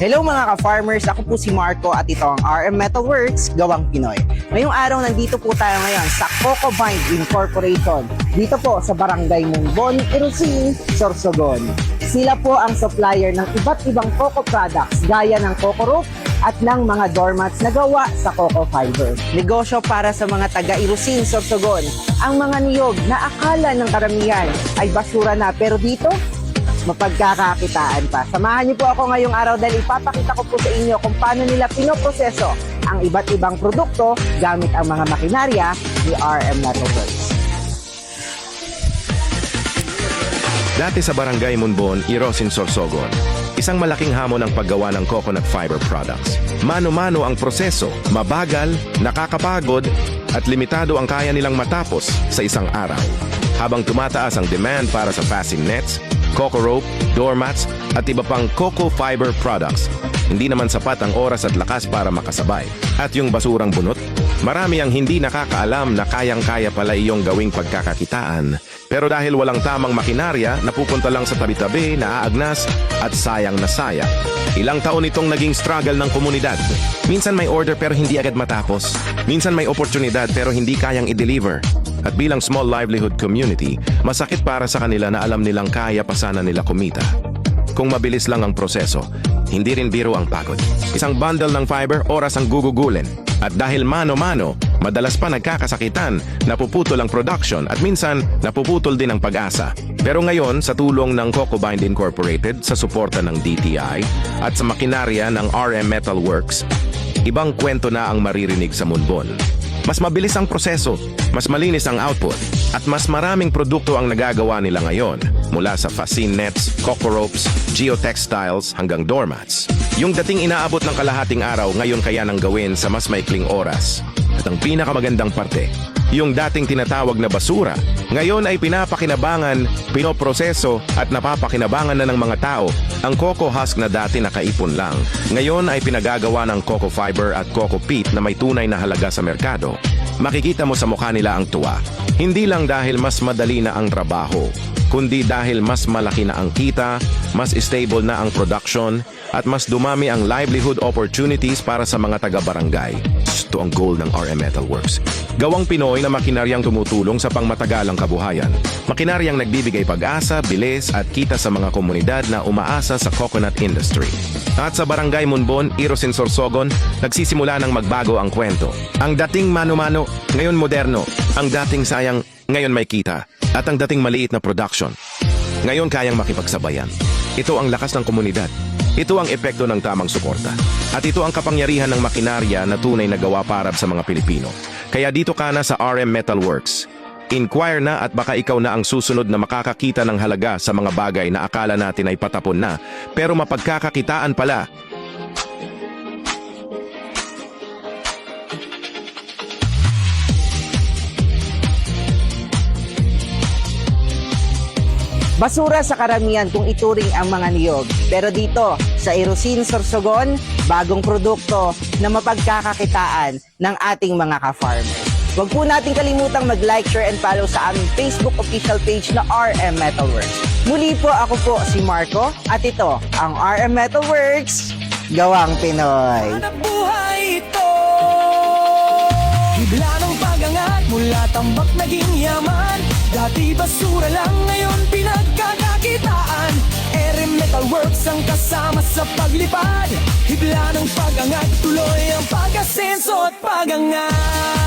Hello mga ka-farmers, ako po si Marco at ito ang RM Metalworks, Gawang Pinoy. Ngayong araw nandito po tayo ngayon sa Coco Bind Incorporation. Dito po sa Barangay Mungbon, Irusin, Sorsogon. Sila po ang supplier ng iba't ibang coco products gaya ng coco rope at ng mga doormats na gawa sa coco fiber. Negosyo para sa mga taga Irusin, Sorsogon. Ang mga niyog na akala ng karamihan ay basura na pero dito mapagkakakitaan pa. Samahan niyo po ako ngayong araw dahil ipapakita ko po sa inyo kung paano nila pinoproseso ang iba't ibang produkto gamit ang mga makinarya ni RM Metalworks. Dati sa Barangay Munbon, Irosin, Sorsogon, isang malaking hamon ang paggawa ng coconut fiber products. Mano-mano ang proseso, mabagal, nakakapagod, at limitado ang kaya nilang matapos sa isang araw. Habang tumataas ang demand para sa fasten nets, coco rope, doormats, at iba pang coco fiber products, hindi naman sapat ang oras at lakas para makasabay. At yung basurang bunot, marami ang hindi nakakaalam na kayang-kaya pala iyong gawing pagkakakitaan. Pero dahil walang tamang makinarya, napupunta lang sa tabi-tabi, naaagnas, at sayang na sayang. Ilang taon itong naging struggle ng komunidad. Minsan may order pero hindi agad matapos. Minsan may oportunidad pero hindi kayang i-deliver. At bilang small livelihood community, masakit para sa kanila na alam nilang kaya pa sana nila kumita. Kung mabilis lang ang proseso, hindi rin biro ang pagod. Isang bundle ng fiber, oras ang gugugulin. At dahil mano-mano, madalas pa nagkakasakitan, napuputol ang production at minsan napuputol din ang pag-asa. Pero ngayon, sa tulong ng Coco Bind Incorporated sa suporta ng DTI at sa makinarya ng RM Metalworks, ibang kwento na ang maririnig sa Munbon. Mas mabilis ang proseso, mas malinis ang output, at mas maraming produkto ang nagagawa nila ngayon mula sa fascine nets, coco ropes, geotextiles hanggang doormats. Yung dating inaabot ng kalahating araw ngayon kaya nang gawin sa mas maikling oras. At ang pinakamagandang parte, yung dating tinatawag na basura, ngayon ay pinapakinabangan, pinoproseso at napapakinabangan na ng mga tao ang coco husk na dati nakaipon lang. Ngayon ay pinagagawa ng coco fiber at coco peat na may tunay na halaga sa merkado. Makikita mo sa mukha nila ang tuwa. Hindi lang dahil mas madali na ang trabaho, kundi dahil mas malaki na ang kita, mas stable na ang production, at mas dumami ang livelihood opportunities para sa mga taga-barangay. Ito ang goal ng RM Metalworks. Gawang Pinoy na makinaryang tumutulong sa pangmatagalang kabuhayan. Makinaryang nagbibigay pag-asa, bilis at kita sa mga komunidad na umaasa sa coconut industry. At sa Barangay Munbon, Irosin Sorsogon, nagsisimula ng magbago ang kwento. Ang dating mano-mano, ngayon moderno. Ang dating sayang, ngayon may kita. At ang dating maliit na production, ngayon kayang makipagsabayan. Ito ang lakas ng komunidad. Ito ang epekto ng tamang suporta. At ito ang kapangyarihan ng makinarya na tunay na gawa para sa mga Pilipino. Kaya dito ka na sa RM Metalworks. Inquire na at baka ikaw na ang susunod na makakakita ng halaga sa mga bagay na akala natin ay patapon na, pero mapagkakakitaan pala. Basura sa karamihan kung ituring ang mga niyog. Pero dito, sa Irusin, Sorsogon, bagong produkto na mapagkakakitaan ng ating mga ka-farmers. Huwag po natin kalimutang mag-like, share, and follow sa aming Facebook official page na RM Metalworks. Muli po ako po si Marco at ito ang RM Metalworks, Gawang Pinoy. Hanap buhay ito Hibla ng pagangat Mula tambak naging yaman Dati basura lang Ngayon pinagkakakitaan. Ere Metalworks ang kasama sa paglipad. Hibla ng pagangat Tuloy ang pag-asenso at pagangat